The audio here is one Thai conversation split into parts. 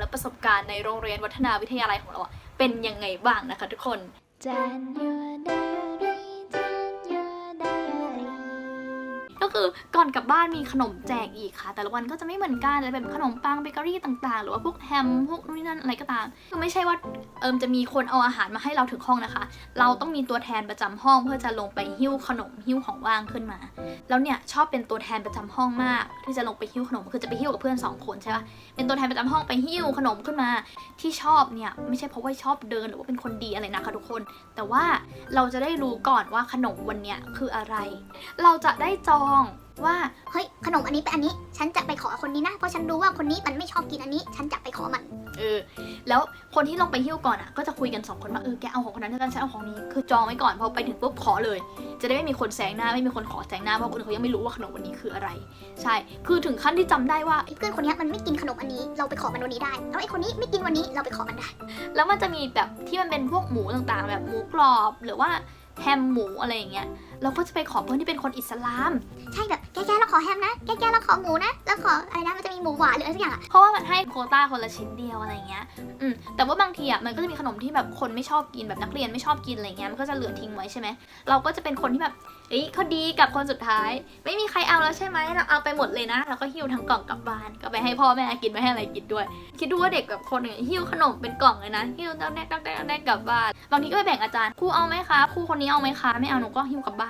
และประสบการณ์ในโรงเรียนวัฒนาวิทยาลัยของเราเป็นยังไงบ้างนะคะทุกคน Jan อก่อนกลับบ้านมีขนมแจกอีกค่ะ แต่ละวันก็จะไม่เหมือนกันจะเป็นขนมปังเบเกอรี่ต่างๆ หรือว่าพวกแฮมพวกนู่นนั่นอะไรก็ตามคือไม่ใช่ว่าเอิมจะมีคนเอาอาหารมาให้เราถึงห้องนะคะ เราต้องมีตัวแทนประจำห้อง เพื่อจะลงไปหิ้วขนมหิ้วของว่างขึ้นมา แล้วเนี่ยชอบเป็นตัวแทนประจำห้องมาก ที่จะลงไปหิ้วขนมคือจะไปหิ้วกับเพื่อนสองคนใช่ปะเป็นตัวแทนประจำห้องไปหิ้วขนมขึ้นมา ที่ชอบเนี่ยไม่ใช่เพราะว่าชอบเดินหรือว่าเป็นคนดีอะไรนะคะทุกคน แต่ว่าเราจะได้รู้ก่อนว่าขนมวันเนี้ยคืออะไร เราจะได้จอง ว่าเฮ้ยขนมอันนี้เป็นอันนี้ ฉันจะไปขอคนนี้นะ เพราะฉันรู้ว่าคนนี้มันไม่ชอบกินอันนี้ ฉันจะไปขอมันเออแล้วคนที่ลงไปหิ้วก่อนอะก็จะคุยกันสองคนว่าเออแกเอาของคนนั้นแล้วกันฉันเอาของนี้คือจองไว้ก่อนพอไปถึงปุ๊บขอเลย จะได้ไม่มีคนแซงหน้าไม่มีคนขอแซงหน้าเพราะคนอื่นเขายังไม่รู้ว่าขนมวันนี้คืออะไร ใช่ คือถึงขั้นที่จำได้ว่าไอ้เพื่อนคนเนี้ยมันไม่กินขนมอันนี้เราไปขอมันวันนี้ได้แล้วไอ้คนนี้ไม่กินวันนี้เราไปขอมันได้ แล้วมันจะมีแบบที่มันเป็นพวกหมูต่างๆ แบบหมูกรอบหรือว่าแฮมหมูอะไรอย่างเงี้ย เราก็จะไปขอเพื่อนที่เป็นคนอิสลาม ใช่แบบแกแกเราขอแฮมนะ แกแกเราขอหมูนะแล้วขออะไรนะมันจะมีหมูหวานหรืออะไรสักอย่างอะเพราะว่ามันให้โควต้าคนละชิ้นเดียวอะไรเงี้ยอืมแต่ว่าบางทีอะมันก็จะมีขนมที่แบบคนไม่ชอบกินแบบนักเรียนไม่ชอบกินอะไรเงี้ยมันก็จะเหลือทิ้งไว้ใช่ไหมเราก็จะเป็นคนที่แบบเอ้ยเขาดีกับคนสุดท้าย ไม่มีใครเอาแล้วใช่ไหมเราเอาไปหมดเลยนะแล้วก็หิ้วทั้งกล่องกลับบ้านก็ไปให้พ่อแม่กินไม่ให้อะไรกินด้วย คิดดูว่าเด็กแบบคนหนึ่งหิ้วขนมเป็นกล่องเลยนะหิ้วตั้งแนกตั้งแนกตั้งแนกกลับบ้านบางทีก็ไปแบ่งอาจารย์ครูเอาไหมคะครูคนนี้เอาไหมคะไม่เอาหนูก็หิ้วกลับบ้าน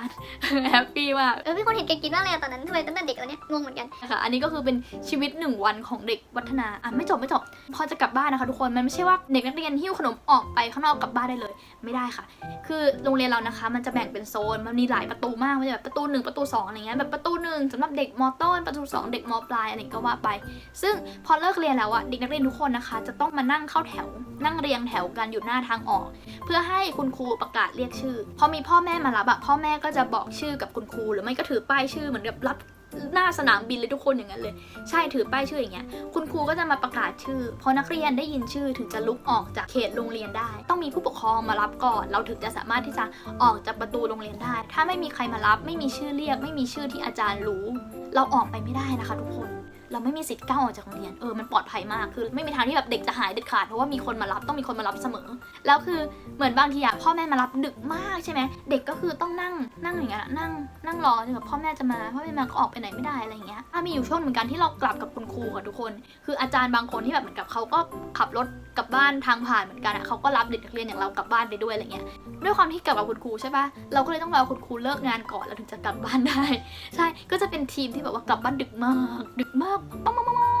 แฮปปี้มากเออพี่คนเห็นแกกินมากเลยอะตอนนั้นทำไมตั้งแต่เด็กแล้วเนี่ยงงเหมือนกันนะคะอันนี้ก็คือเป็นชีวิตหนึ่งวันของเด็กวัฒนาอะไม่จบไม่จบพอจะกลับบ้านนะคะทุกคนมันไม่ใช่ว่าเด็กนักเรียนหิ้วขนมออกไปข้างนอกกลับบ้านได้เลย ไม่ได้ค่ะ คือโรงเรียนเรานะคะ มันจะแบ่งเป็นโซนมันมีหลายประตูมากมันจะแบบประตูหนึ่งประตูสองอะไรเงี้ยแบบประตูหนึ่งสำหรับเด็กมต้นประตูสองเด็กมปลายอะไรก็ว่าไป ซึ่งพอเลิกเรียนแล้วอะเด็กนักเรียนทุกคนนะคะ จะต้องมานั่งเข้าแถว นั่งเรียงแถวกันอยู่หน้าทางออก เพื่อให้คุณครูประกาศเรียกชื่อพอมีพ่อแม่มารับอะพ่อแม่ก็จะบอกชื่อกับคุณครูหรือไม่ก็ถือป้ายชื่อเหมือนแบบรับหน้าสนามบินเลยทุกคนอย่างนั้นเลย ใช่ถือป้ายชื่ออย่างเงี้ยคุณครูก็จะมาประกาศชื่อ พอนักเรียนได้ยินชื่อถึงจะลุกออกจากเขตโรงเรียนได้ ต้องมีผู้ปกครองมารับก่อน เราถึงจะสามารถที่จะออกจากประตูโรงเรียนได้ ถ้าไม่มีใครมารับ ไม่มีชื่อเรียก ไม่มีชื่อที่อาจารย์รู้ เราออกไปไม่ได้นะคะ ทุกคน เราไม่มีสิทธิ์ก้าวออกจากโรงเรียนเออมันปลอดภัยมากคือ ไม่มีทางที่แบบเด็กจะหายเด็ดขาดเพราะว่ามีคนมารับต้องมีคนมารับเสมอ แล้วคือเหมือนบางทีอะพ่อแม่มารับดึกมากใช่ไหมเด็กก็คือต้องนั่งนั่งอย่างเงี้ยนั่งนั่งรอจนแบบพ่อแม่จะมาพ่อแม่มาก็ออกไปไหนไม่ได้อะไรเงี้ยถ้ามีอยู่ช่วงเหมือนกันที่เรากลับกับคุณครูค่ะทุกคน คืออาจารย์บางคนที่แบบเหมือนกับเขาก็ขับรถกลับบ้านทางผ่านเหมือนกันอะเขาก็รับเด็กนักเรียนอย่างเรากลับบ้านไปด้วยอะไรเงี้ยด้วยความที่กลับกับคุณครูใช่ปะเราก็เลยต้องรอคุณครูเลิกงานก่อนแล้วถึงจะกลับบ้านได้ ใช่ก็จะเป็นทีมที่แบบว่ากลับบ้านดึกมาก ดึกมากมากมาก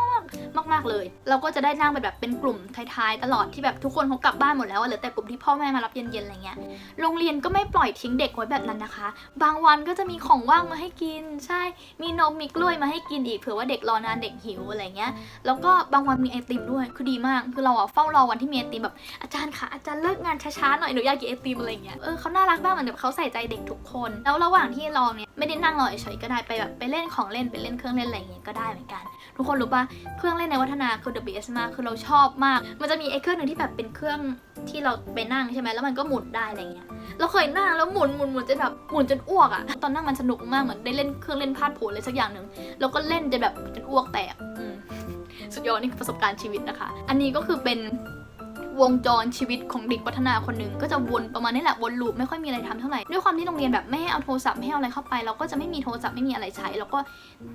มากมากมากๆเลย เราก็จะได้นั่งเป็นแบบเป็นกลุ่มท้ายๆ ตลอดที่แบบทุกคนเขากลับบ้านหมดแล้วเหลือแต่กลุ่มที่พ่อแม่มารับเย็นๆอะไรเงี้ยโรงเรียนก็ไม่ปล่อยทิ้งเด็กไว้แบบนั้นนะคะ บางวันก็จะมีของว่างมาให้กิน ใช่ มีนมมีกล้วยมาให้กินอีกเผื่อว่าเด็กรอนานเด็กหิวอะไรเงี้ยแล้วก็บางวันมีไอติมด้วยคือดีมาก คือเราอะเฝ้ารอวันที่มีไอติมแบบอาจารย์คะอาจารย์เลิกงานช้าๆหน่อยหนูอยากกินไอติมอะไรเงี้ยเออเขาน่ารักมากเหมือนแบบเขาใส่ใจเด็กทุกคน แล้วระหว่างที่รอเนี่ยไม่ได้นั่งรอเฉยก็ได้ไปแบบไปเล่นของเล่นไปเล่นเครื่องเล่นอะไรเงี้ยก็ได้เหมือนกัน ทุกคนรู้ปะเครื่องเล่นในวัฒนาคือ the best มากคือเราชอบมาก มันจะมีไอ้เครื่องหนึ่งที่แบบเป็นเครื่องที่เราไปนั่งใช่ไหมแล้วมันก็หมุนได้อะไรเงี้ยเราเคยนั่งแล้วหมุนหมุนหมุนจนแบบหมุนจนอ้วกอะตอนนั่งมันสนุกมากเหมือนได้เล่นเครื่องเล่นพาดโผนอะไรสักอย่างหนึ่งแล้วก็เล่นจนแบบจนอ้วกแตกสุดยอดนี่คือประสบการณ์ชีวิตนะคะ อันนี้ก็คือเป็น วงจรชีวิตของเด็กพัฒนาคนหนึ่งก็จะวนประมาณนี้แหละวนลูปไม่ค่อยมีอะไรทำเท่าไหร่ด้วยความที่โรงเรียนแบบไม่ให้เอาโทรศัพท์ไม่ให้เอาอะไรเข้าไป เราก็จะไม่มีโทรศัพท์ไม่มีอะไรใช้เราก็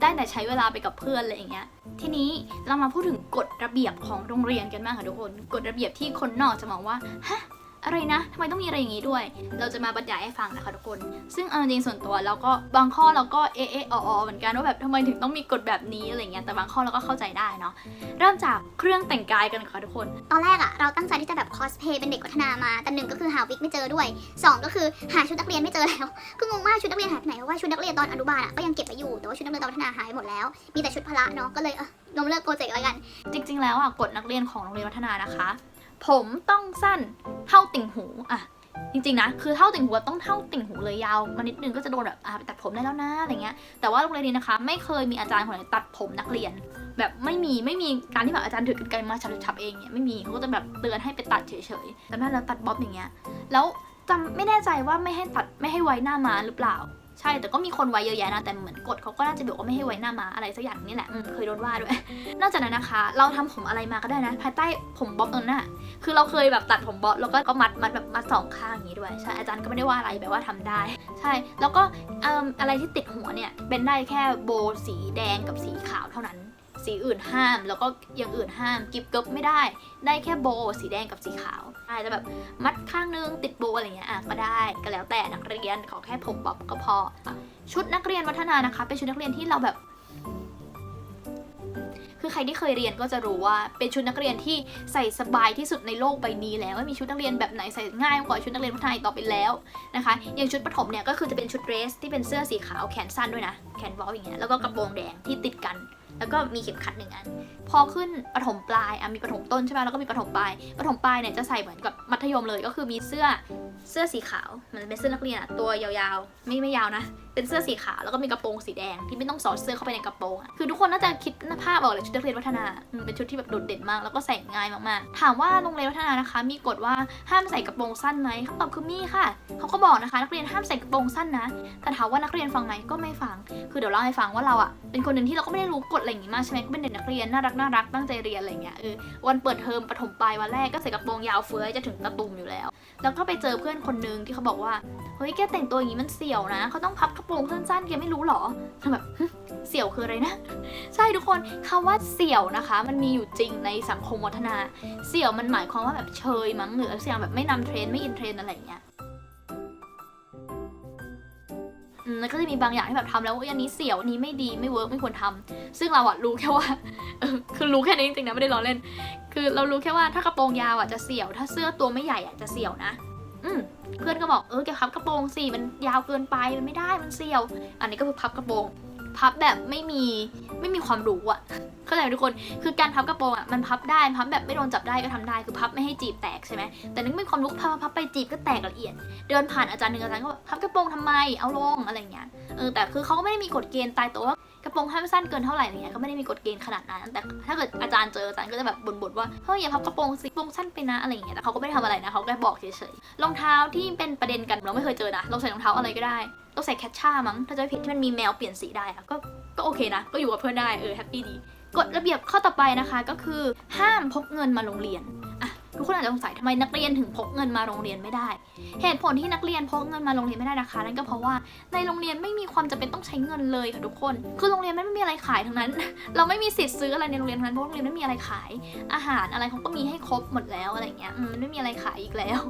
ได้แต่ใช้เวลาไปกับเพื่อนอะไรอย่างเงี้ยทีนี้เรามาพูดถึงกฎระเบียบของโรงเรียนกันบ้างค่ะทุกคนกฎระเบียบที่คนนอกจะมองว่าฮะ อะไรนะทำไมต้องมีอะไรอย่างนี้ด้วย เราจะมาบรรยายให้ฟังนะคะทุกคน ซึ่งเอาจริงๆส่วนตัวเราก็บางข้อเราก็เอะเอะออเหมือนกันว่าแบบทำไมถึงต้องมีกฎแบบนี้อะไรเงี้ยแต่บางข้อเราก็เข้าใจได้เนาะเริ่มจากเครื่องแต่งกายกันค่ะทุกคน ตอนแรกอะเราตั้งใจที่จะแบบคอสเพย์เป็นเด็กวัฒนามาแต่หนึ่งก็คือหาวิกไม่เจอด้วยสองก็คือหาชุดนักเรียนไม่เจอแล้วคืองงมากชุดนักเรียนหายไปไหนเพราะว่าชุดนักเรียนตอนอนุบาลอะก็ยังเก็บไว้อยู่แต่ว่าชุดนักเรียนตอนวัฒนาหายหมดแล้ว มีแต่ชุดพละเนาะก็เลยเออล้มเลิกโปรเจกต์แล้วกัน จริง ๆ แล้วอะกฎนักเรียนของโรงเรียนวัฒนานะคะ ผมต้องสั้นเท่าติ่งหูอะจริงๆนะคือเท่าติ่งหูอะต้องเท่าติ่งหูเลยยาวมานิดนึงก็จะโดนแบบอะตัดผมได้แล้วนะอะไรเงี้ยแต่ว่าโรงเรียนนี้นะคะ ไม่เคยมีอาจารย์คนไหนตัดผมนักเรียน แบบไม่มีไม่มีการที่แบบอาจารย์ถือกรรไกรมาฉับๆเองเนี่ยไม่มีเขาก็จะแบบเตือนให้ไปตัดเฉยๆแต่แม่เราตัดบ๊อบอย่างเงี้ยแล้วจำไม่แน่ใจว่าไม่ให้ตัดไม่ให้ไว้หน้ามาหรือเปล่า ใช่แต่ก็มีคนไว้เยอะแยะนะแต่เหมือนกฎเขาก็น่าจะบอกว่าไม่ให้ไว้หน้ามาอะไรสักอย่างนี่แหละอืมเคยโดนว่าด้วย นอกจากนั้นนะคะ เราทำผมอะไรมาก็ได้นะ ภายใต้ผมบ๊อบตรงหน้าคือเราเคยแบบตัดผมบ๊อบแล้วก็ก็มัดมัดแบบมัดสองข้างอย่างนี้ด้วยใช่อาจารย์ก็ไม่ได้ว่าอะไรแบบว่าทำได้ ใช่แล้วก็เอิ่มอะไรที่ติดหัวเนี่ยเป็นได้แค่โบว์สีแดงกับสีขาวเท่านั้น สีอื่นห้าม แล้วก็อย่างอื่นห้ามกิฟเกิบไม่ได้ ได้แค่โบสีแดงกับสีขาวอาจจะแบบมัดข้างนึงติดโบอะไรเงี้ยอะก็ได้ก็แล้วแต่นักเรียนขอแค่ผมบ๊อบก็พอ ชุดนักเรียนวัฒนานะคะ เป็นชุดนักเรียนที่เราแบบคือใครที่เคยเรียนก็จะรู้ว่าเป็นชุดนักเรียนที่ใส่สบายที่สุดในโลกใบนี้แล้วไม่มีชุดนักเรียนแบบไหนใส่ง่ายกว่าชุดนักเรียนวัฒนาอีกต่อไปแล้วนะคะ อย่างชุดประถมเนี่ยก็คือจะเป็นชุดเดรสที่เป็นเสื้อสีขาวแขนสั้นด้วยนะ แขนวอลอย่างเงี้ยแล้วก็กระโปรงแดงที่ติดกัน แล้วก็มีเข็มขัดหนึ่งอัน พอขึ้นประถมปลายอะมีประถมต้นใช่ไหมแล้วก็มีประถมปลายประถมปลายเนี่ยจะใส่เหมือนกับมัธยมเลย ก็คือมีเสื้อเสื้อสีขาว มันเป็นเสื้อนักเรียนอะตัวยาวๆ ไม่ไม่ยาวนะ เป็นเสื้อสีขาวแล้วก็มีกระโปรงสีแดงที่ไม่ต้องสอดเสื้อเข้าไปในกระโปรงอะคือทุกคนน่าจะคิดภาพออกเลยชุดนักเรียนวัฒนาเป็นชุดที่แบบโดดเด่นมาก แล้วก็ใส่ง่ายมากๆ ถามว่าโรงเรียนวัฒนานะคะ มีกฎว่าห้ามใส่กระโปรงสั้นไหมคำตอบคือมีค่ะเขาก็บอกนะคะ นักเรียนห้ามใส่กระโปรงสั้นนะแต่ถามว่านักเรียนฟังไหมก็ไม่ฟัง คือเดี๋ยวเล่าให้ฟังว่าเราอะเป็นคนหนึ่งที่เราก็ไม่ได้รู้กฎอะไรอย่างงี้มากใช่ไหมก็เป็นเด็กนักเรียนน่ารักน่ารักตั้งใจเรียนอะไรเงี้ยเออวันเปิดเทอมประถมปลายวันแรกก็ใส่กระโปรงยาวเฟื้อยจะถึงตะตุ่มอยู่แล้ว แล้วก็ไปเจอเพื่อนคนนึงที่เขาบอกว่าเฮ้ยแกแต่งตัวอย่างนี้มันเสี่ยวนะเขาต้องพับกระโปรงสั้นๆแกไม่รู้หรอทำแบบเสี่ยวคืออะไรนะ ใช่ทุกคนคำว่าเสี่ยวนะคะ มันมีอยู่จริงในสังคมวัฒนา เสี่ยวมันหมายความว่าแบบเชยมั้งหรือเสี่ยวแบบไม่นำเทรนไม่อินเทรนอะไรอย่างเงี้ย มแล้วก็จะมีบางอย่างที่แบบทำแล้วว่าอันนี้เสี่ยวอันนี้ไม่ดีไม่เวิร์กไม่ควรทำซึ่งเราอะรู้แค่ว่าเออคือรู้แค่นี้จริงๆนะไม่ได้ล้อเล่น คือเรารู้แค่ว่าถ้ากระโปรงยาวอะจะเสี่ยว ถ้าเสื้อตัวไม่ใหญ่อะจะเสี่ยวนะ อืมเพื่อนก็บอกเออแกพับกระโปรงสิมันยาวเกินไปมันไม่ได้มันเสี่ยว อันนี้ก็คือพับกระโปรง พับแบบไม่มีไม่มีความรู้อะเข้าใจไหมทุกคน คือการพับกระโปรงอะมันพับได้พับแบบไม่โดนจับได้ก็ทำได้คือพับไม่ให้จีบแตกใช่ไหมแต่นึกไม่มีความรู้พับพับไปจีบก็แตกละเอียด เดินผ่านอาจารย์หนึ่งอาจารย์ก็บอกพับกระโปรงทำไมเอาลงอะไรเงี้ยเออแต่คือเขาก็ไม่ได้มีกฎเกณฑ์ตายตัวว่ากระโปรงห้ามสั้นเกินเท่าไหร่อะไรเงี้ยก็ไม่ได้มีกฎเกณฑ์ขนาดนั้น แต่ถ้าเกิดอาจารย์เจออาจารย์ก็จะแบบบ่นๆว่าเฮ้ยอย่าพับกระโปรงสิกระโปรงสั้นไปนะอะไรเงี้ยแต่เขาก็ไม่ได้ทำอะไรนะเขาแค่บอกเฉยๆรองเท้าที่เป็นประเด็นกันเราไม่เคยเจอนะเราใส่รองเท้าอะไรก็ได้ เราใส่แคชช่ามั้งถ้าจะผิดที่มันมีแมวเปลี่ยนสีได้อะก็ก็โอเคนะ ก็อยู่กับเพื่อนได้เออแฮปปี้ดีกฎระเบียบข้อต่อไปนะคะก็คือห้ามพกเงินมาโรงเรียนอะ ทุกคนอาจจะสงสัยทำไมนักเรียนถึงพกเงินมาโรงเรียนไม่ได้ เหตุผลที่นักเรียนพกเงินมาโรงเรียนไม่ได้นะคะ นั่นก็เพราะว่าในโรงเรียนไม่มีความจำเป็นต้องใช้เงินเลยค่ะทุกคน คือโรงเรียนไม่มีอะไรขายทั้งนั้น เราไม่มีสิทธิ์ซื้ออะไรในโรงเรียนทั้งนั้นเพราะโรงเรียนไม่มีอะไรขาย อาหารอะไรเขาก็มีให้ครบหมดแล้วอะไรเงี้ยมันไม่มีอะไรขายอีกแล้ว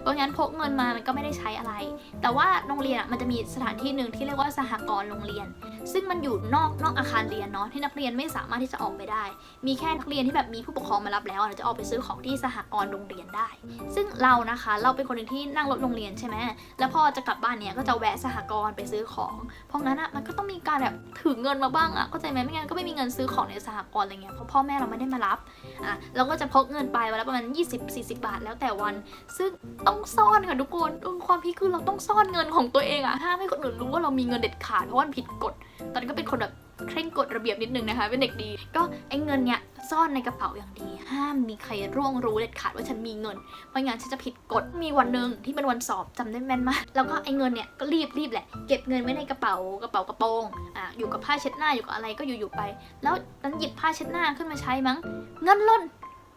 เพราะงั้นพกเงินมามันก็ไม่ได้ใช้อะไร แต่ว่าโรงเรียนอะมันจะมีสถานที่หนึ่งที่เรียกว่าสหกรณ์โรงเรียน ซึ่งมันอยู่นอกนอกอาคารเรียนเนาะที่นักเรียนไม่สามารถที่จะออกไปได้ มีแค่นักเรียนที่แบบมีผู้ปกครองมารับแล้วจะออกไปซื้อของที่สหกรณ์โรงเรียนได้ ซึ่งเรานะคะเราเป็นคนหนึ่งที่นั่งรถโรงเรียนใช่ไหมแล้วพอจะกลับบ้านเนี่ยก็จะแวะสหกรณ์ไปซื้อของ เพราะงั้นอะมันก็ต้องมีการแบบถือเงินมาบ้างอะเข้าใจไหมไม่งั้นก็ไม่มีเงินซื้อของในสหกรณ์อะไรเงี้ยเพราะพ่อแม่เราไม่ได้มารับอะเราก็จะพกเงินไปวันละประมาณ 20-40 บาท แล้วแต่วัน ซึ่งต้องซ่อนค่ะทุกคนความพีคคือเราต้องซ่อนเงินของตัวเองอะห้ามให้คนอื่นรู้ว่าเรามีเงินเด็ดขาดเพราะว่ามันผิดกฎตอนนี้ก็เป็นคนแบบเคร่งกฎระเบียบนิดนึงนะคะ เป็นเด็กดี ก็ไอ้เงินเนี่ย ซ่อนในกระเป๋าอย่างดี ห้ามมีใครร่วงรู้เด็ดขาดว่าฉันมีเงินไม่งั้นฉันจะผิดกฎมีวันหนึ่งที่เป็นวันสอบจำได้แม่นมากแล้วก็ไอ้เงินเนี่ยก็รีบรีบแหละเก็บเงินไว้ในกระเป๋ากระเป๋ากระโปรงอะอยู่กับผ้าเช็ดหน้าอยู่กับอะไรก็อยู่ๆไป แล้วนั้นหยิบผ้าเช็ดหน้าขึ้นมาใช้มั้งเงินล่น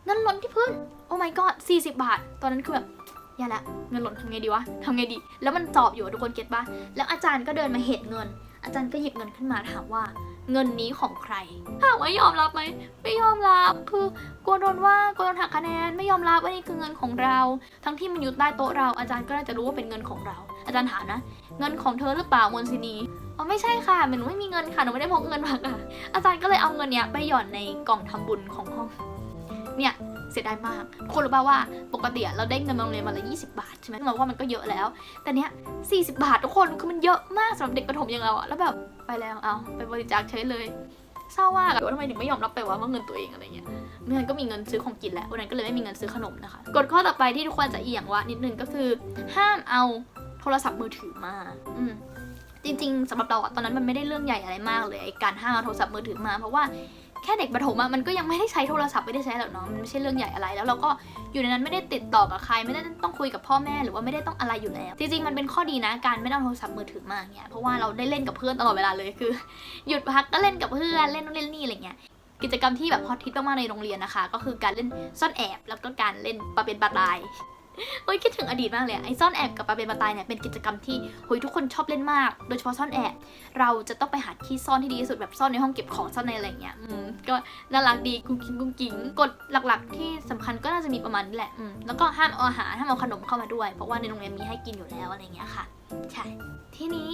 เงินล่นที่พื้นโอ้ my god 40 บาท ตอนนั้นคือแบบอย่าละเงินหล่นทำไงดีวะทำไงดี แล้วมันสอบอยู่ทุกคนเก็ตปะแล้วอาจารย์ก็เดินมาเห็นเงิน อาจารย์ก็หยิบเงินขึ้นมาถามว่า เงินนี้ของใครถามว่ายอมรับไหมไม่ยอมรับคือกลัวโดนว่ากลัวโดนหักคะแนนไม่ยอมรับว่านี่คือเงินของเรา ทั้งที่มันอยู่ใต้โต๊ะเราอาจารย์ก็น่าจะรู้ว่าเป็นเงินของเรา อาจารย์ถามนะ เงินของเธอหรือเปล่ามนซินีอ๋อไม่ใช่ค่ะหนูไม่มีเงินค่ะหนูไม่ได้พกเงินมาค่ะอาจารย์ก็เลยเอาเงินเนี้ยไปหย่อนในกล่องทำบุญของห้องเนี่ย เสียดายมากคุณรู้ป่าว่าปกติเราได้เงินโรงเรียนมาละ20 บาทใช่ไหมเราว่ามันก็เยอะแล้ว แต่เนี้ย40 บาททุกคนคือมันเยอะมากสำหรับเด็กประถมอย่างเราอะแล้วแบบไปแล้วเอาไปบริจาคใช้เลยเศร้ามากอะว่าทำไมถึงไม่ยอมรับไปว่าเงินตัวเองอะไรเงี้ยเงินก็มีเงินซื้อของกินแล้ววันนั้นก็เลยไม่มีเงินซื้อขนมนะคะกฎข้อต่อไปที่ทุกคนจะเอียงว่านิดนึงก็คือ ห้ามเอาโทรศัพท์มือถือมา อืมจริงๆสำหรับเราอะตอนนั้นมันไม่ได้เรื่องใหญ่อะไรมากเลยไอ้การห้ามเอาโทรศัพท์มือถือมา เพราะว่า แค่เด็กประถมอะมันก็ยังไม่ได้ใช้โทรศัพท์ไม่ได้ใช้หรอกเนาะมันไม่ใช่เรื่องใหญ่อะไรแล้วเราก็อยู่ในนั้นไม่ได้ติดต่อกับใครไม่ได้ต้องคุยกับพ่อแม่หรือว่าไม่ได้ต้องอะไรอยู่แล้ว จริงๆมันเป็นข้อดีนะการไม่ได้อาโทรศัพท์มือถือมาเนี่ยเพราะว่าเราได้เล่นกับเพื่อนตลอดเวลาเลยคือ หยุดพักก็เล่นกับเพื่อนเล่นนู่นเล่นนี่อะไรเงี้ยกิจกรรมที่แบบฮอตฮิตมากๆในโรงเรียนนะคะ ก็คือการเล่นซ่อนแอบแล้วก็การเล่นปลาเป็นปลาตาย โอ้ยคิดถึงอดีตมากเลยอะไอ้ซ่อนแอบกับปลาเป็นปลาตายเนี่ยเป็นกิจกรรมที่โอ้ยทุกคนชอบเล่นมาก โดยเฉพาะซ่อนแอบ เราจะต้องไปหาที่ซ่อนที่ดีที่สุดแบบซ่อนในห้องเก็บของซ่อนในอะไรเงี้ยอืมก็น่ารักดีกุ้งกิ้งกุ้งกิ้งกฎหลักๆ ที่สำคัญก็น่าจะมีประมาณนี้แหละอืมแล้วก็ห้ามเอาอาหารห้ามเอาขนมเข้ามาด้วย เพราะว่าในโรงเรียนมีให้กินอยู่แล้วอะไรเงี้ยค่ะ ใช่ ทีนี้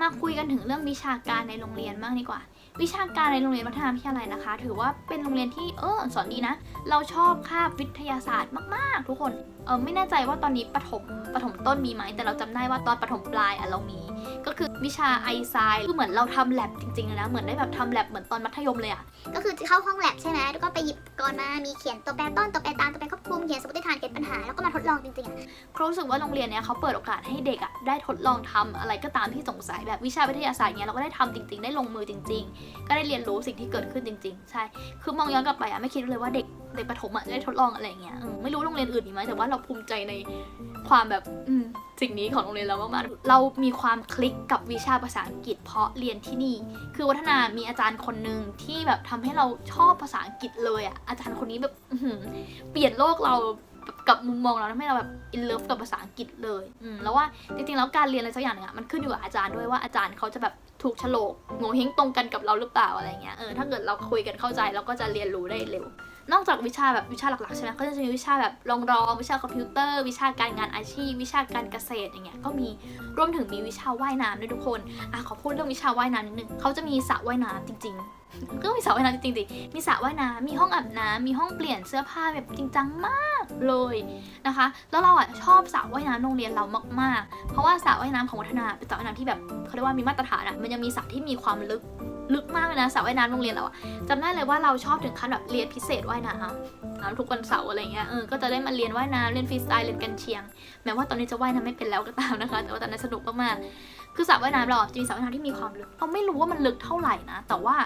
มาคุยกันถึงเรื่องวิชาการในโรงเรียนบ้างดีกว่า วิชาการในโรงเรียนวัฒนธรรมวิทยาลัยนะคะ ถือว่าเป็นโรงเรียนที่เออสอนดีนะ เราชอบคาบวิทยาศาสตร์มากๆ ทุกคนเออไม่แน่ใจว่าตอนนี้ประถมประถมต้นมีไหมแต่เราจำได้ว่าตอนประถมปลายอะเรามี ก็คือวิชาไอไซคือเหมือนเราทำแลบจริงๆเลยนะเหมือนได้แบบทำแลบเหมือนตอนมัธยมเลยอะ ก็คือเข้าห้องแลบใช่ไหมแล้วก็ไปหยิบกรอนมา มีเขียนตัวแปรต้น ตัวแปรตาม ตัวแปรควบคุม เขียนสมมติฐานเขียนปัญหา แล้วก็มาทดลองจริงๆอะครูรู้สึกว่าโรงเรียนเนี้ยเขาเปิดโอกาสให้เด็กอะได้ทดลองทำอะไรก็ตามที่สงสัยแบบวิชาวิทยาศาสตร์เนี้ยเราก็ได้ทำจริง ๆ ได้ลงมือจริง ๆ ก็ได้เรียนรู้สิ่งที่เกิดขึ้นจริง ๆ ใช่ คือมองย้อนกลับไปอะไม่คิดเลยว่าเด็ก เด็กประถมอะได้ทดลองอะไรอย่างเงี้ยอืมไม่รู้โรงเรียนอื่นมีไหมแต่ว่าเราภูมิใจในความแบบอืมสิ่งนี้ของโรงเรียนเรามากๆเรามีความคลิกกับวิชาภาษาอังกฤษเพราะเรียนที่นี่ คือวัฒนามีอาจารย์คนหนึ่งที่แบบทำให้เราชอบภาษาอังกฤษเลยอะอาจารย์คนนี้แบบอื้อหือเปลี่ยนโลกเราแบบกับมุมมองเราทำให้เราแบบอินเลิฟกับภาษาอังกฤษเลยอืมแล้วว่าจริงๆแล้วการเรียนอะไรสักอย่างหนึงอะมันขึ้นอยู่กับอาจารย์ด้วยว่าอาจารย์เขาจะแบบถูกโฉลกโงเฮงตรงกันกับเราหรือเปล่าอะไรเงี้ยเออถ้าเกิดเราคุยกันเข้าใจเราก็จะเรียนรู้ได้เร็ว นอกจากวิชาแบบวิชาหลักๆใช่ไหมก็จะมีวิชาแบบรองรองวิชาคอมพิวเตอร์ วิชาการงานอาชีพ วิชาการเกษตรอย่างเงี้ยก็มีรวมถึงมีวิชาว่ายน้ำด้วยทุกคนอะขอพูดเรื่องวิชาว่ายน้ำนิดนึงเขาจะมีสระว่ายน้ำจริง ๆ ก็มีสระว่ายน้ำจริงๆดิมีสระว่ายน้ำมีห้องอาบน้ำมีห้องเปลี่ยนเสื้อผ้าแบบจริงจังมากเลยนะคะ แล้วเราอะชอบสระว่ายน้ำโรงเรียนเรามากๆ เพราะว่าสระว่ายน้ำของวัฒนาเป็นสระว่ายน้ำที่แบบเขาเรียกว่ามีมาตรฐานอะมันยังมีสระที่มีความลึก ลึกมากเลยนะสระว่ายน้ำโรงเรียนเราอะจำได้เลยว่าเราชอบถึงขั้นแบบเรียนพิเศษว่ายน้ำน้ำทุกวันเสาร์อะไรเงี้ยเออก็จะได้มาเรียนว่ายน้ำเรียนฟรีสไตล์เรียนกันเชียง แม้ว่าตอนนี้จะว่ายน้ำไม่เป็นแล้วก็ตามนะคะ แต่ว่าตอนนั้นสนุกมากๆคือสระว่ายน้ำเราจะมีสระว่ายน้ำที่มีความลึกเราไม่รู้ว่ามันลึกเท่าไหร่นะ แต่ว่า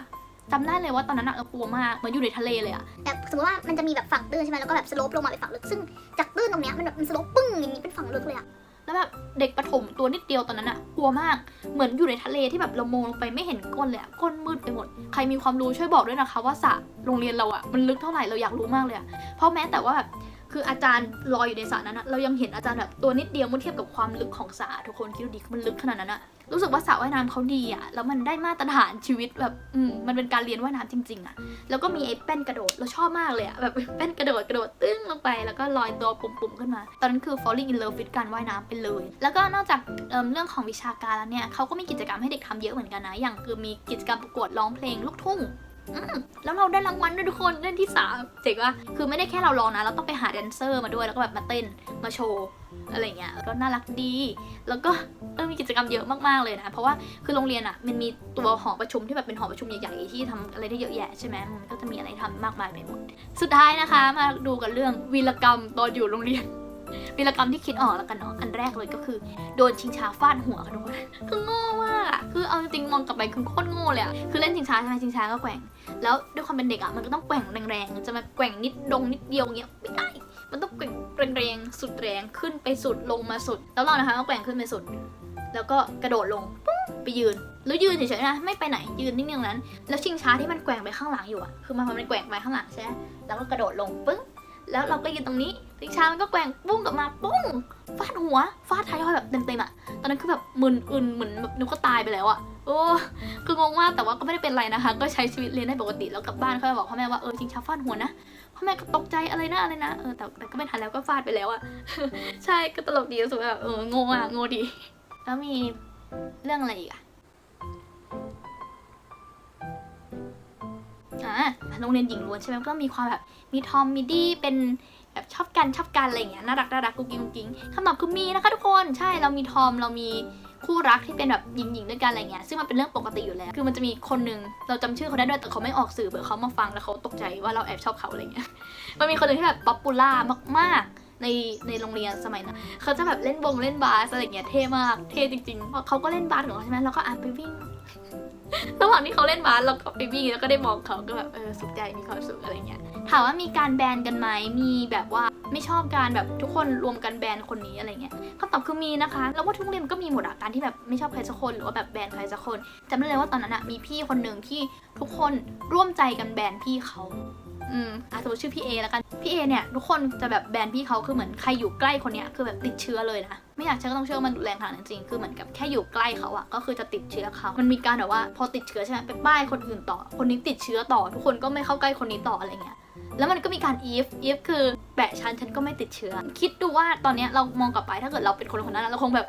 จำได้เลยว่าตอนนั้นอะเรากลัวมากเหมือนอยู่ในทะเลเลยอะแบบสมมติว่ามันจะมีแบบฝั่งตื้นใช่ไหมแล้วก็แบบสโลปลงมาเป็นฝั่งลึกซึ่งจากตื้นตรงเนี้ยมันแบบมันสโลปปึ้งอย่างนี้เป็นฝั่งลึกเลยอะ แล้วแบบเด็กประถมตัวนิดเดียวตอนนั้นอะกลัวมาก เหมือนอยู่ในทะเลที่แบบเรามองลงไปไม่เห็นก้นเลยก้นมืดไปหมด ใครมีความรู้ช่วยบอกด้วยนะคะ ว่าสระโรงเรียนเราอะมันลึกเท่าไหร่เราอยากรู้มากเลยเพราะแม้แต่ว่าแบบคืออาจารย์ลอยอยู่ในสระนั้นอะเรายังเห็นอาจารย์แบบตัวนิดเดียวเมื่อเทียบกับความลึกของสระทุกคนคิดดูดิมันลึกขนาดนั้นอะ รู้สึกว่าสระว่ายน้ำเขาดีอะแล้วมันได้มาตรฐานชีวิตแบบอืมมันเป็นการเรียนว่ายน้ำจริงๆอะแล้วก็มีไอ้แป้นกระโดดเราชอบมากเลยอะแบบแป้นกระโดดกระโดดตึ้งลงไป แล้วก็ลอยตัวปุ่มๆขึ้นมา ตอนนั้นคือ falling in love with การว่ายน้ำไปเลย แล้วก็นอกจากเเรื่องของวิชาการแล้วเนี่ยเขาก็มีกิจกรรมให้เด็กทำเยอะเหมือนกันนะอย่างคือมีกิจกรรมประกวดร้องเพลงลูกทุ่ง อืมแล้วเราได้รางวัลด้วยทุกคนได้ที่สามเจ๋งว่ะคือไม่ได้แค่เราร้องนะ เราต้องไปหาแดนเซอร์มาด้วยแล้วก็แบบมาเต้นมาโชว์อะไรเงี้ยก็น่ารักดี แล้วก็เออมีกิจกรรมเยอะมากๆเลยนะ เพราะว่าคือโรงเรียนอะมันมีตัวหอประชุมที่แบบเป็นหอประชุมใหญ่ๆที่ทำอะไรได้เยอะแยะใช่ไหมมันก็จะมีอะไรทำมากมายไปหมด สุดท้ายนะคะ มาดูกันเรื่องวีรกรรมตอนอยู่โรงเรียน วีรกรรมที่คิดออกแล้วกันเนาะอันแรกเลยก็คือ โดนชิงช้าฟาดหัวค่ะทุกคนคือโง่มากอะคือเอาจริงมองกลับไปคือโคตรโง่เลยอะคือเล่นชิงช้าใช่ไหมชิงช้าก็แกว่ง แล้วด้วยความเป็นเด็กอะมันก็ต้องแกว่งแรงๆจะมาแกว่งนิดดงนิดเดียวเงี้ยไม่ได้มันต้องแกว่งแรงๆสุดแรงขึ้นไปสุดลงมาสุด แล้วเรานะคะก็แกว่งขึ้นไปสุด แล้วก็กระโดดลงปุ๊บไปยืนแล้วยืนเฉยๆนะไม่ไปไหนยืนนิ่งๆนั้น แล้วชิงช้าที่มันแกว่งไปข้างหลังอยู่อะคือมันมันแกว่งไปข้างหลังใช่ไหมแล้วก็กระโดดลงปึ้ง แล้วเราก็ยืนตรงนี้ชิงช้ามันก็แกว่งปุ้งกลับมาปุ้งฟาดหัวฟาดท้ายทอยแบบเต็มๆอะตอนนั้นคือแบบมึนอึนเหมือนแบบนึกว่าตายไปแล้วอะโอ้คืองงมากแต่ว่าก็ไม่ได้เป็นไรนะคะ ก็ใช้ชีวิตเรียนได้ปกติแล้วกลับบ้านเขาจะบอกพ่อแม่ว่าเออชิงช้าฟาดหัวนะพ่อแม่ก็ตกใจอะไรนะอะไรนะเออแต่แต่ก็ไม่ทันแล้วก็ฟาดไปแล้วอะใช่ก็ตลกดีรู้สึกว่าแบบเออโง่อะโง่ดี แล้วมีเรื่องอะไรอีกอะ อ่าโรงเรียนหญิงล้วนใช่ไหมก็มีความแบบมีทอมมีดี้เป็นแบบชอบกันชอบกันอะไรอย่างเงี้ยน่ารักน่ารักกุ๊กกิ๊กกุ๊กกิ๊กคำตอบคือมีนะคะทุกคนใช่เรามีทอมเรามีคู่รักที่เป็นแบบหญิงๆด้วยกันอะไรเงี้ยซึ่งมันเป็นเรื่องปกติอยู่แล้ว คือมันจะมีคนหนึ่งเราจำชื่อเขาได้ด้วยแต่เขาไม่ออกสื่อเผื่อเขามาฟังแล้วเขาตกใจว่าเราแอบชอบเขาอะไรเงี้ยมันมีคนหนึ่งที่แบบป๊อปปูล่ามาก ๆ ในในโรงเรียนสมัยนั้นเขาจะแบบเล่นวงเล่นบาสอะไรเงี้ยเท่มากเท่จริงๆเพราะเขาก็เล่นบาสของเขาใช่ไหมเราก็อะไปวิ่ง ระหว่างที่เขาเล่นบาสเราก็ไปวิ่งแล้วก็ได้มองเขาก็แบบเออสุขใจมีความสุขอะไรเงี้ยถามว่ามีการแบนกันไหมมีแบบว่าไม่ชอบการแบบทุกคนรวมกันแบนคนนี้อะไรเงี้ยคำตอบคือมีนะคะ แล้วว่าทุกเรียนมันก็มีหมดอะการที่แบบไม่ชอบใครสักคนหรือว่าแบบแบนใครสักคนจำได้เลยว่าตอนนั้นอะมีพี่คนหนึ่งที่ทุกคนร่วมใจกันแบนพี่เขา อืมอะสมมติชื่อพี่เอแล้วกัน พี่เอเนี่ยทุกคนจะแบบแบนพี่เขาคือเหมือนใครอยู่ใกล้คนเนี้ยคือแบบติดเชื้อเลยนะไม่อยากเชื่อก็ต้องเชื่อว่ามันรุนแรงขนาดนั้นจริง คือเหมือนกับแค่อยู่ใกล้เขาอะก็คือจะติดเชื้อเขา มันมีการแบบว่าพอติดเชื้อใช่ไหมไปป้ายคนอื่นต่อ คนนี้ติดเชื้อต่อ ทุกคนก็ไม่เข้าใกล้คนนี้ต่ออะไรเงี้ย แล้วมันก็มีการ if if คือแปะฉันฉันก็ไม่ติดเชื้อ คิดดูว่าตอนเนี้ยเรามองกลับไปถ้าเกิดเราเป็นคนคนนั้นเราคงแบบ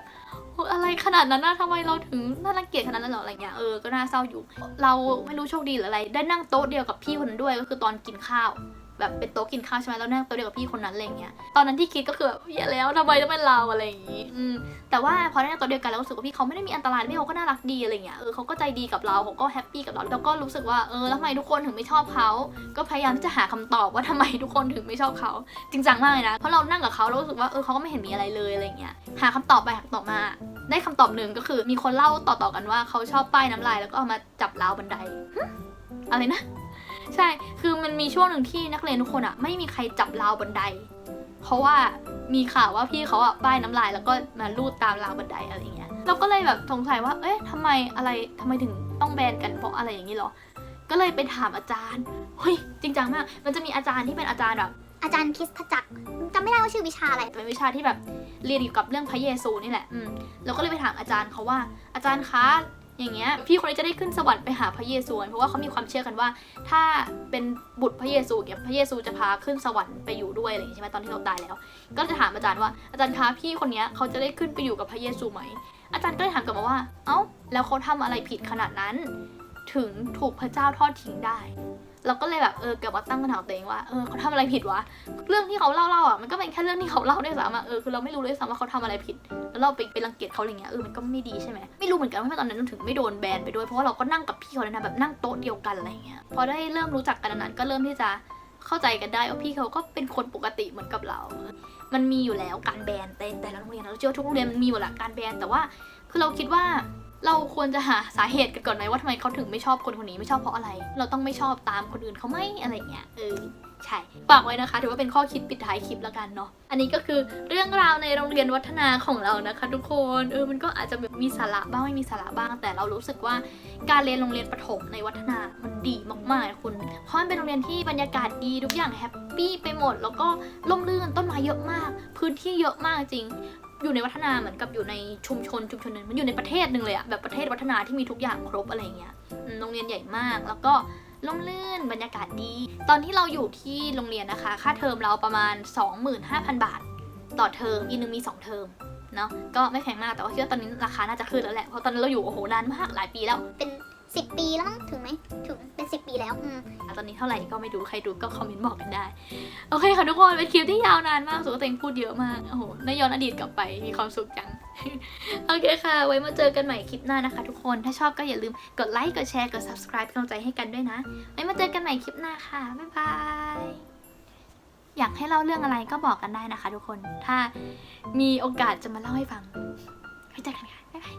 อะไรขนาดนั้นนะทำไมเราถึงน่ารังเกียจขนาดนั้นหรออะไรเงี้ยเออก็น่าเศร้าอยู่ เราไม่รู้โชคดีหรืออะไร ได้นั่งโต๊ะเดียวกับพี่คนนั้นด้วยก็คือตอนกินข้าว แบบเป็นโต๊ะกินข้าวใช่ไหมแล้วนั่งโต๊ะเดียวกับพี่คนนั้นอะไรเงี้ยตอนนั้นที่คิดก็คือแบบอย่าแล้วทำไมต้องเป็นเราอะไรอย่างงี้อืมแต่ว่าพอได้นั่งโต๊ะเดียวกันแล้วรู้สึกว่าพี่เขาไม่ได้มีอันตรายพี่เขาก็น่ารักดีอะไรเงี้ยเออเขาก็ใจดีกับเราเขาก็แฮปปี้กับเราแล้วก็รู้สึกว่าเออแล้วทำไมทุกคนถึงไม่ชอบเขาก็พยายามที่จะหาคำตอบว่าทำไมทุกคนถึงไม่ชอบเขาจริงจังมากเลยนะเพราะเรานั่งกับเขาแล้วรู้สึกว่าเออเขาก็ไม่เห็นมีอะไรเลยอะไรเงี้ยหาคำตอบไปหาคำตอบมาได้คำตอบหนึ่งก็คือมีคนเล่าต่อๆกันว่าเขาชอบป้ายน้ำลายแล้วก็เอามาจับราวบันไดอะไรนะ ใช่ คือมันมีช่วงหนึ่งที่นักเรียนทุกคนอะไม่มีใครจับราวบันได เพราะว่ามีข่าวว่าพี่เขาอะป้ายน้ำลายแล้วก็มาลูดตามราวบันไดอะไรเงี้ย เราก็เลยแบบสงสัยว่า เอ๊ะทำไมอะไรทำไมถึงต้องแบนกันเพราะอะไรอย่างนี้เหรอ ก็เลยไปถามอาจารย์ เฮ้ยจริงจังมาก มันจะมีอาจารย์ที่เป็นอาจารย์แบบอาจารย์คริสตจักรจำไม่ได้ว่าชื่อวิชาอะไรเป็นวิชาที่แบบเรียนเกี่ยวกับเรื่องพระเยซูนี่แหละ อืมเราก็เลยไปถามอาจารย์เขาว่า อาจารย์คะ อย่างเงี้ยพี่คนนี้จะได้ขึ้นสวรรค์ไปหาพระเยซูเพราะว่าเขามีความเชื่อกันว่า ถ้าเป็นบุตรพระเยซูเนี่ยพระเยซูจะพาขึ้นสวรรค์ไปอยู่ด้วยอะไรอย่างงี้ใช่ไหมตอนที่เราตายแล้ว ก็จะถามอาจารย์ว่าอาจารย์คะพี่คนนี้เขาจะได้ขึ้นไปอยู่กับพระเยซูไหม อาจารย์ก็เลยถามกลับมาว่า เอ้าแล้วเขาทำอะไรผิดขนาดนั้น ถึงถูกพระเจ้าทอดทิ้งได้ เราก็เลยแบบเออเกิดมาตั้งคำถามกับตัวเองว่าเออเขาทำอะไรผิดวะเรื่องที่เขาเล่าเล่าอะมันก็เป็นแค่เรื่องที่เขาเล่าด้วยซ้ำอะเออคือเราไม่รู้เลยซ้ำว่าเขาทำอะไรผิด แล้วเราไปไปรังเกียจเขาอะไรเงี้ยเออมันก็ไม่ดีใช่ไหมไม่รู้เหมือนกันว่าตอนนั้นถึงไม่โดนแบนไปด้วยเพราะว่าเราก็นั่งกับพี่เขาเลยนะแบบนั่งโต๊ะเดียวกันอะไรเงี้ยพอได้เริ่มรู้จักกันนั้นก็เริ่มที่จะเข้าใจกันได้ว่าพี่เขาก็เป็นคนปกติเหมือนกับเรา มันมีอยู่แล้วการแบนแต่แต่ละโรงเรียนเราเชื่อทุกโรงเรียนมันมีหมดแหละการแบนแต่ว่าคือเราคิดว่า เราควรจะหาสาเหตุกันก่อนไหมว่าทำไมเขาถึงไม่ชอบคนคนนี้ไม่ชอบเพราะอะไร เราต้องไม่ชอบตามคนอื่นเขาไหมอะไรเงี้ยเออใช่ฝากไว้นะคะถือว่าเป็นข้อคิดปิดท้ายคลิปแล้วกันเนาะอันนี้ก็คือเรื่องราวในโรงเรียนวัฒนาของเรานะคะ ทุกคนเออมันก็อาจจะมีสาระบ้างไม่มีสาระบ้าง แต่เรารู้สึกว่าการเรียนโรงเรียนประถมในวัฒนามันดีมากๆนะคุณเพราะมันเป็นโรงเรียนที่บรรยากาศดีทุกอย่างแฮปปี้ไปหมด แล้วก็ร่มรื่นต้นไม้เยอะมาก พื้นที่เยอะมากจริง อยู่ในวัฒนาเหมือนกับอยู่ในชุมชนชุมชนหนึ่งมันอยู่ในประเทศหนึ่งเลยอะแบบประเทศวัฒนาที่มีทุกอย่างครบอะไรเงี้ยโรงเรียนใหญ่มากแล้วก็ร่มรื่นบรรยากาศดี ตอนที่เราอยู่ที่โรงเรียนนะคะ ค่าเทอมเราประมาณ 25,000 บาท ต่อเทอมอีกหนึ่งมี 2 เทอมเนาะก็ไม่แพงมากแต่ว่าคิดว่าตอนนี้ราคาน่าจะขึ้นแล้วแหละเพราะตอนนั้นเราอยู่โอ้โหนานมากหลายปีแล้วเป็น สิบปีแล้วมั้งถึงไหมถึงเป็นสิบปีแล้วอืมตอนนี้เท่าไหร่ก็ไม่รู้ใครดูก็คอมเมนต์บอกกันได้ โอเคค่ะทุกคนเป็นคลิปที่ยาวนานมากสุดตัวเองพูดเยอะมากโอ้โหนย้อนอดีตกลับไปมีความสุขจังโอเคค่ะ ไว้มาเจอกันใหม่คลิปหน้านะคะ ทุกคนถ้าชอบก็อย่าลืมกดไลค์กดแชร์กด subscribe เป็นกำลังใจให้กันด้วยนะ ไว้มาเจอกันใหม่คลิปหน้าค่ะบ๊ายบายอยากให้เล่าเรื่องอะไรก็บอกกันได้นะคะ ทุกคนถ้ามีโอกาสจะมาเล่าให้ฟังไว้เจอกันค่ะบ๊ายบาย